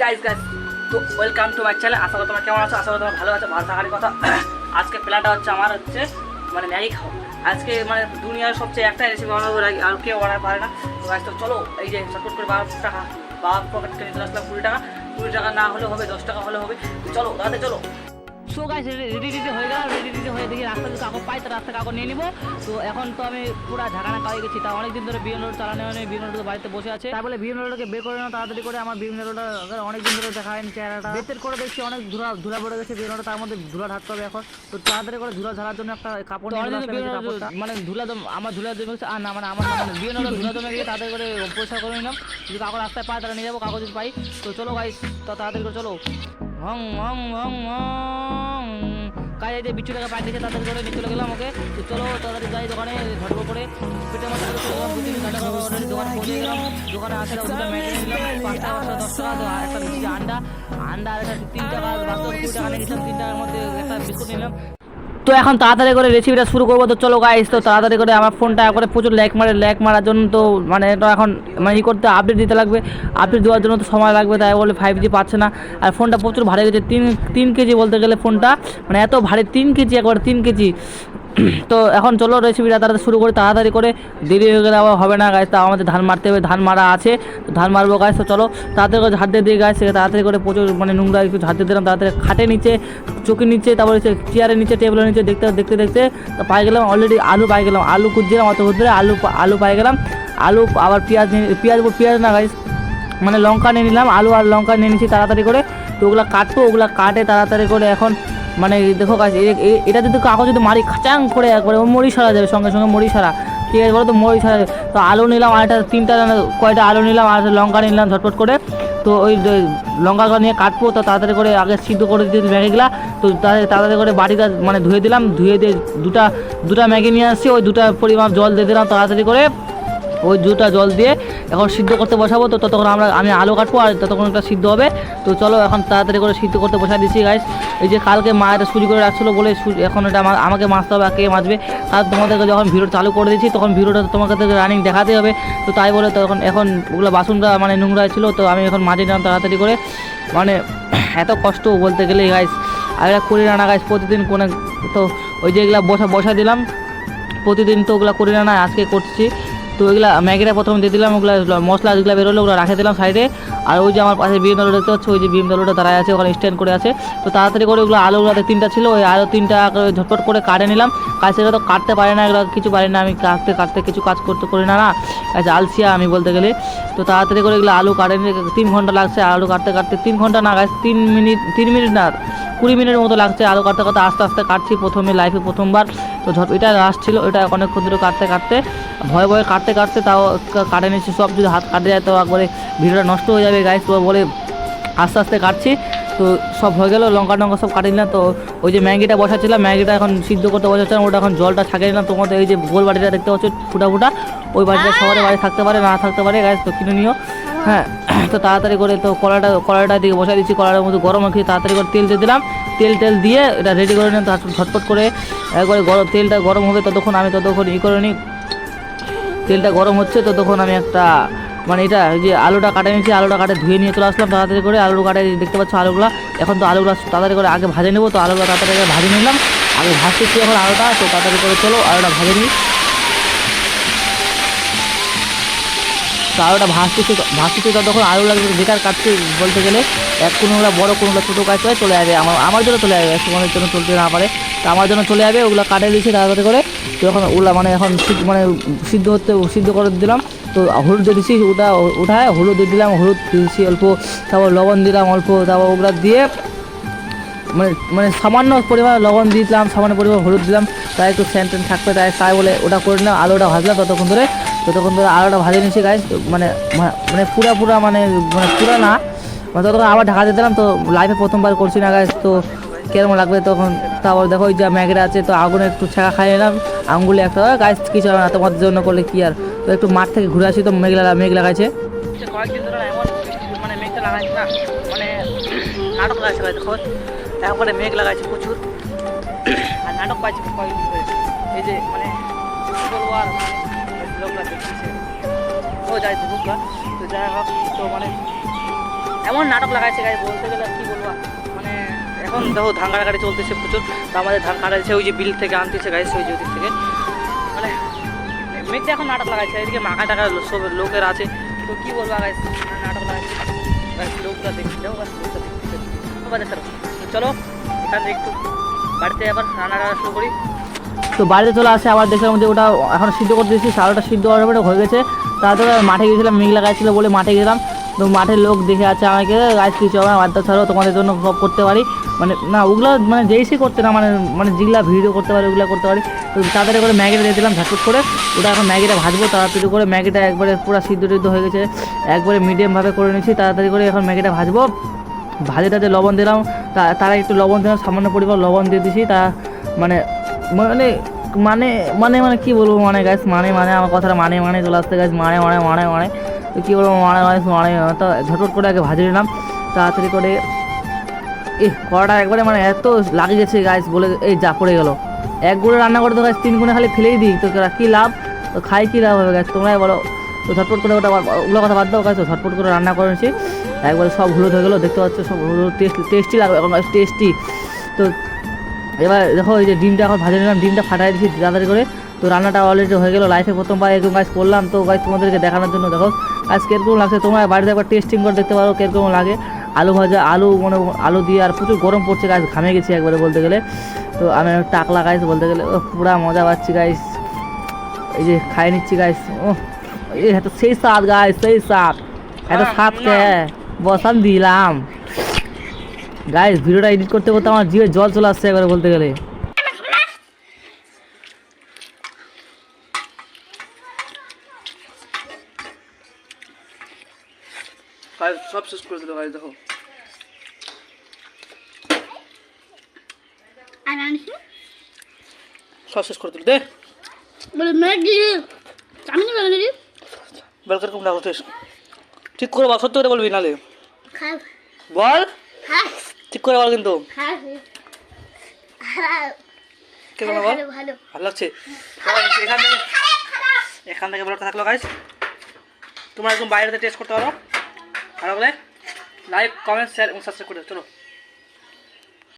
Guys guys তো welcome to my channel আশা করি তোমার কেমন আছো? আশা করি তোমার ভালো আছো, ভালো থাকার কথা। আজকে প্ল্যানটা হচ্ছে আমার হচ্ছে মানে ম্যাগি খাও আজকে মানে দুনিয়ার সবচেয়ে একটা রেসিপি বানাবো আর কেউ অর্ডার পারে না। তো গাইজ তো চলো, এই যে সাপোর্ট করে বারো টাকা বাবা পকেট কিনে চলে আসলাম কুড়ি টাকা। কুড়ি টাকা না হলে হবে, দশ টাকা হলে হবে। চলো, তাহলে চলো। সো গাইস রেডি রেডি হয়ে গেলাম রেডি রেডি হয়ে দেখি রাস্তা যদি কাকু পাই তো রাস্তা কাকু নিয়ে নিবো। তো এখন তো আমি পুরো ঝাঁকানা খাওয়াই গেছি তা অনেকদিন ধরে বিএন রোড চালানো হয়নি বিএন রোড বাড়িতে বসে আছে। তাই বলে বিএন রোডকে বের করে না তাড়াতাড়ি করে আমার বিএন রোড অনেকদিন ধরে দেখা হয়নি চেহারাটা। বেতের করে দেখছি অনেক ধুলা ধুলা পড়ে গেছে বিএন রোড তার মধ্যে ধুলা ঢাকতে হবে এখন। তো তাড়াতাড়ি করে ধুলা ঝাড়ার জন্য একটা কাপড় মানে ধুলা দম আমার ধুলা জমে গেছে আর না মানে আমার মানে বিএন রোড ধুলা জমে গিয়ে তাড়াতাড়ি করে পরিষ্কার করে নিলাম। যদি কাগজ রাস্তায় পায় তারা নিয়ে যাব কাগজ যদি পাই তো চলো গাইস তো তাড়াতাড়ি করে চলো। হং হং হং হং কাজে যে বিচ্ছু টাকা পাই দিয়েছে, তাদের করে নিয়ে চলে গেলাম ওকে। তো চলো, তাড়াতাড়ি যাই দোকানে ঘটবো করে। মধ্যে করে চলে গেলাম দোকানে পৌঁছে গেলাম। দোকানে আসে আন্ডা। আন্ডা আর একটা তিন টাকা বাকি কুড়ি তিন টাকার মধ্যে একটা বিস্কুট নিলাম। তো এখন তাড়াতাড়ি করে রেসিপিটা শুরু করব তো চলো গাইস তো তাড়াতাড়ি করে আমার ফোনটা করে প্রচুর ল্যাক মারে ল্যাক মারার জন্য তো মানে এটা এখন মানে ই করতে আপডেট দিতে লাগবে। আপডেট দেওয়ার জন্য তো সময় লাগবে, তাই বলে ফাইভ জি পাচ্ছে না। আর ফোনটা প্রচুর ভারী গেছে তিন তিন কেজি বলতে গেলে ফোনটা মানে এত ভারী, তিন কেজি একবার, তিন কেজি। তো এখন চলো রেসিপিটা তাড়াতাড়ি শুরু করে, তাড়াতাড়ি করে। দেরি হয়ে গেলে আবার হবে না গাছ তা আমাদের ধান মারতে হবে, ধান মারা আছে। তো ধান মারবো গাছ তো চলো, তাড়াতাড়ি করে ঝাড় দিয়ে দিয়ে গাছ তাড়াতাড়ি করে প্রচুর মানে নোংরা একটু ঝাড় দিয়ে দিলাম, তাড়াতাড়ি খাটে নিচে চোখের নিচে, তারপরে চেয়ারের নিচে টেবিলের নিচে, দেখতে দেখতে দেখতে পাই গেলাম অলরেডি আলু পাই গেলাম, আলু খুঁজছিলাম অত ধরে আলু আলু পাই গেলাম। আলু, আবার পেঁয়াজ নিয়ে- পেঁয়াজ পেঁয়াজ না গাইস মানে লঙ্কা নিয়ে নিলাম, আলু আর লঙ্কা নিয়ে নিচ্ছি তাড়াতাড়ি করে। তো ওগুলো কাটবো, ওগুলো কাটে, তাড়াতাড়ি করে এখন মানে দেখো এ- এটা যদি কাগজ যদি মারি খাচাং করে একবারে, ও মরি সারা যাবে সঙ্গে সঙ্গে মরি সারা ঠিক আছে বলো তো মরি সারা তো আলু নিলাম আর একটা তিনটা কয়টা আলু নিলাম আর লঙ্কা নিলাম ঝটপট করে। তো ওই লঙ্কাগুলো নিয়ে কাটবো, তো তাড়াতাড়ি করে আগে সিদ্ধ করে দিতে ম্যাগিগুলা, তো তাড়াতাড়ি করে বাড়িটা মানে ধুয়ে দিলাম, ধুয়ে দিয়ে দুটা দুটা ম্যাগি নিয়ে আসছি, ওই দুটা পরিমাণ জল দিয়ে দিলাম, তাড়াতাড়ি করে ওই দুটা জল দিয়ে এখন সিদ্ধ করতে বসাবো, তো ততক্ষণ আমরা, আমি আলু কাটবো আর ততক্ষণ একটা সিদ্ধ হবে। তো চলো এখন তাড়াতাড়ি করে সিদ্ধ করতে বসা দিচ্ছি গাইস এই যে কালকে মা এটা সুজি করে রাখছিলো বলে এখন এটা আমা- আমাকে মাছতে হবে, আর কে মাছবে তার তোমাদেরকে যখন ভিডিও চালু করে দিচ্ছি তখন ভিডিওটা তোমাকে রানিং দেখাতে হবে। তো তাই বলে তখন এখন ওগুলো বাসনটা মানে নোংরা ছিল, তো আমি এখন মাঝে নিলাম তাড়াতাড়ি করে। মানে এত কষ্ট বলতে গেলে গাইস আর এটা করি না না গাইস প্রতিদিন কোনো তো ওই যে এগুলা বসা বসা দিলাম। প্রতিদিন তো ওগুলো করি না না, আজকে করছি। তো ওইগুলা ম্যাগিটা প্রথমে দিয়ে দিলাম, ওগুলো মশলা যেগুলো বেরোলো ওগুলো রাখে দিলাম সাইডে। আর ওই যে আমার পাশে বিএম দলটা দেখতে পাচ্ছ, ওই যে বিএম দলটা দাঁড়ায় আছে, ওখানে স্ট্যান্ড করে আছে। তো তাড়াতাড়ি করে ওগুলো আলুগুলোতে তিনটা ছিল, ওই আলু তিনটা ঝটপট করে কাটে নিলাম। কাজ সেটা তো কাটতে পারে না, এগুলো কিছু পারি না, আমি কাটতে কাটতে কিছু কাজ করতে করি না না। আচ্ছা আলসিয়া আমি বলতে গেলে। তো তাড়াতাড়ি করে এগুলো আলু কাটে তিন ঘণ্টা লাগছে আলু কাটতে কাটতে। তিন ঘণ্টা না গাছ তিন মিনিট তিন মিনিট না, কুড়ি মিনিটের মতো লাগছে আলু কাটতে কাটতে। আস্তে আস্তে কাটছি প্রথমে লাইফে প্রথমবার। তো ঝট, এটা লাস্ট ছিল, এটা অনেকক্ষণ ধরে কাটতে কাটতে। ভয়ে ভয়ে কাটতে কাটতে তাও কাটে নিচ্ছি। সব যদি হাত কাটে যায়, তো একবারে ভিডিওটা নষ্ট হয়ে যাবে গাইস তো বলে আস্তে আস্তে কাটছি। তো সব হয়ে গেলো, লঙ্কা টঙ্কা সব কাটিয়ে নিলাম। তো ওই যে ম্যাগিটা বসাচ্ছিলাম, ম্যাগিটা এখন সিদ্ধ করতে বসাচ্ছিলাম। ওটা এখন জলটা ছাকিয়ে নিলাম। তোমাদের এই যে গোল বাড়িটা দেখতে পাচ্ছ, ফুটা ফুটা। ওই বাড়িটা সবারই বাড়ি থাকতে পারে, না থাকতে পারে গাছ তো কিনে নিও। হ্যাঁ তো তাড়াতাড়ি করে তো কলাটা কলাটা দিকে বসাই দিচ্ছি। কড়াটার মধ্যে গরম রাখি, তাড়াতাড়ি করে তেল দিয়ে দিলাম। তেল তেল দিয়ে এটা রেডি করে নিলাম। ঝটপট করে একবারে গরম, তেলটা গরম হবে, ততক্ষণ আমি ততক্ষণ ই করে নিই। তেলটা গরম হচ্ছে, তো তখন আমি একটা মানে এটা যে আলুটা কাটে নিয়েছি আলুটা কাটে ধুয়ে নিয়ে চলে আসলাম তাড়াতাড়ি করে। আলু কাটে দেখতে পাচ্ছ আলুগুলো, এখন তো আলুগুলো তাড়াতাড়ি করে আগে ভাজে নেব, তো আলুগুলো তাড়াতাড়ি ভাজে নিলাম। আগে ভাজতেছি এখন আলুটা, তো তাড়াতাড়ি করে চলো, আলুটা ভাজে নিই। তো আলুটা ভাজতেছি ভাজতেছি ততক্ষণ আলু লাগবে বেকার কাটছে বলতে গেলে। এক কোনোগুলো বড় কোনোগুলো ছোটো কাজ করে চলে যাবে, আমার আমার জন্য চলে যাবে সময়ের জন্য চলতে না পারে। তো আমার জন্য চলে যাবে, ওগুলো কাটে দিয়েছি তাড়াতাড়ি করে। তো এখন ওগুলা মানে এখন মানে সিদ্ধ হতে, সিদ্ধ করে দিলাম। তো হলুদ দিয়ে দিচ্ছি ওটা উঠায়, হলুদ দিয়ে দিলাম, হলুদ দিয়েছি অল্প, তারপর লবণ দিলাম অল্প, তারপর ওগুলা দিয়ে মানে মানে সামান্য পরিমাণ লবণ দিলাম, সামান্য পরিমাণ হলুদ দিলাম। তাই একটু স্যান্ট ট্যান থাকবে, তাই তাই বলে ওটা করে নিলাম, আলুটা ভাজলাম ততক্ষণ ধরে। ততক্ষণ ধরে আলুটা ভাজে নিয়েছি গাছ মানে মানে পুরা পুরা মানে মানে পুরা না। মানে ততক্ষণ আবার ঢাকা দিয়ে দিলাম, তো লাইফে প্রথমবার করছি না গাছ তো কেরম লাগবে তখন। তারপর দেখো ওই যে ম্যাগিটা আছে, তো আগুনে একটু ছাকা খাইয়ে নিলাম। আঙ্গুলে একটা গাছ কিছু হবে না, তোমাদের জন্য করলে কি আর? তো একটু মাঠ থেকে ঘুরে আসি, তো মেঘ লাগা মেঘ লাগাইছে মানে মানে মেঘ লাগাইছে প্রচুর। আর নাটক পাইছে এই যে মানে লোকরা ও যাই তো যাই হোক, তো মানে এমন নাটক লাগাইছে গাড়ি বলতে গেলে কি বলব? মানে এখন দেখো ধান কাটাকাটি চলতেছে প্রচুর। তো আমাদের ধান কাটাচ্ছে ওই যে বিল থেকে আনতেছে গাড়ি সেই ওদিক থেকে। মানে মেয়েতে এখন নাটক লাগাইছে, এদিকে মাখা টাকা সব লোকের আছে। তো কি বলব গাছ নাটক লাগাইছে। লোকরা দেখতে গাছ দেখতে চলো, এখান থেকে একটু বাড়িতে আবার রান্না টান্না শুরু করি। তো বাড়িতে চলে আসে, আবার দেখলাম যে ওটা এখন সিদ্ধ করে দিয়েছি সারাটা সিদ্ধ হওয়ার পরে হয়ে গেছে। তারপরে মাঠে গিয়েছিলাম মেঘ লাগাইছিল বলে মাঠে গেলাম। তো মাঠের লোক দেখে আছে আমাকে গাছ কিছু হবে বাধ্য ছাড়াও তোমাদের জন্য সব করতে পারি। মানে না, ওগুলো মানে যেইসে করতে না মানে মানে যেগুলা ভিডিও করতে পারি, ওগুলো করতে পারি। তো তাড়াতাড়ি করে ম্যাগিটা দিয়ে দিলাম ঝাটপুট করে। ওটা এখন ম্যাগিটা ভাজবো, তাড়াতাড়ি করে ম্যাগিটা একবারে পুরো সিদ্ধ টিদ্ধ হয়ে গেছে। একবারে মিডিয়ামভাবে করে নিয়েছি, তাড়াতাড়ি করে এখন ম্যাগিটা ভাজবো। ভাজে ভাজিটাতে লবণ দিলাম তারা একটু লবণ দিলাম, সামান্য পরিমাণ লবণ দিয়ে দিছি, তা মানে মানে মানে মানে মানে কি বলব মানে গাছ মানে মানে আমার কথাটা মানে মানে চলে আসতে গাছ মানে মানে মানে মানে। তো কী বলব মানে মানে মানে তো ঝটপট করে আগে ভাজি নিলাম। তাড়াতাড়ি করে এ কড়াটা একবারে মানে এত লাগে গেছে গাছ বলে, এই যা, পড়ে গেলো। এক গুঁড়ো রান্না করে তো গাছ তিন গুণে খালি ফেলেই দিই। তো কী লাভ? তো খাই কী লাভ হবে গাছ তোমরাই বলো। তো ঝটপট করে ওটা ওগুলো কথা বাদ দাও গাছ তো ঝটপট করে রান্না করে নিচ্ছি। একবারে সব হলুদ হয়ে গেলো, দেখতে পাচ্ছ সব হলুদ, টেস্ট টেস্টি লাগবে, এখন টেস্টি। তো এবার দেখো এই যে ডিমটা এখন ভাজে নিলাম ডিমটা ফাটাই দিচ্ছি তাড়াতাড়ি করে। তো রান্নাটা অলরেডি হয়ে গেলো লাইফে প্রথমবার এরকম কাজ করলাম। তো গাছ তোমাদেরকে দেখানোর জন্য দেখো আজ কীরকম লাগছে? তোমরা বাড়িতে একবার টেস্টিং করে দেখতে পারো কীরকম লাগে। আলু ভাজা আলু মানে আলু দিয়ে আর প্রচুর গরম পড়ছে গাছ ঘামে গেছি একবারে বলতে গেলে। তো আমি টাকলা গাইস বলতে গেলে ও পুরা মজা পাচ্ছি গাইস এই যে খাই নিচ্ছি গাইস ও এই এত সেই স্বাদ গাইস সেই স্বাদ। এত হ্যাঁ, স্বাদ কে? বসান দিলাম। গাইস ভিডিওটা এডিট করতে করতে আমার জিভে জল চলে আসছে একবারে বলতে গেলে। সব শেষ করে দিল গাইস দেখো। সব শেষ করে দিল দে। বলে ম্যাগি চাউমিন বলে বেলকার কম লাগল ঠিক করে বল সত্যি করে বলবি নালে। বল। হ্যাঁ ঠিক করে বল কিন্তু। হ্যাঁ কেমন বল ভালো ভালো। লাগছে। এখান থেকে এখান থেকে ব্লগটা থাকল গাইজ তোমরা একদম বাইরেতে টেস্ট করতে পারো। ভালো লাগলে লাইক কমেন্ট শেয়ার এবং সাবস্ক্রাইব করে চলো।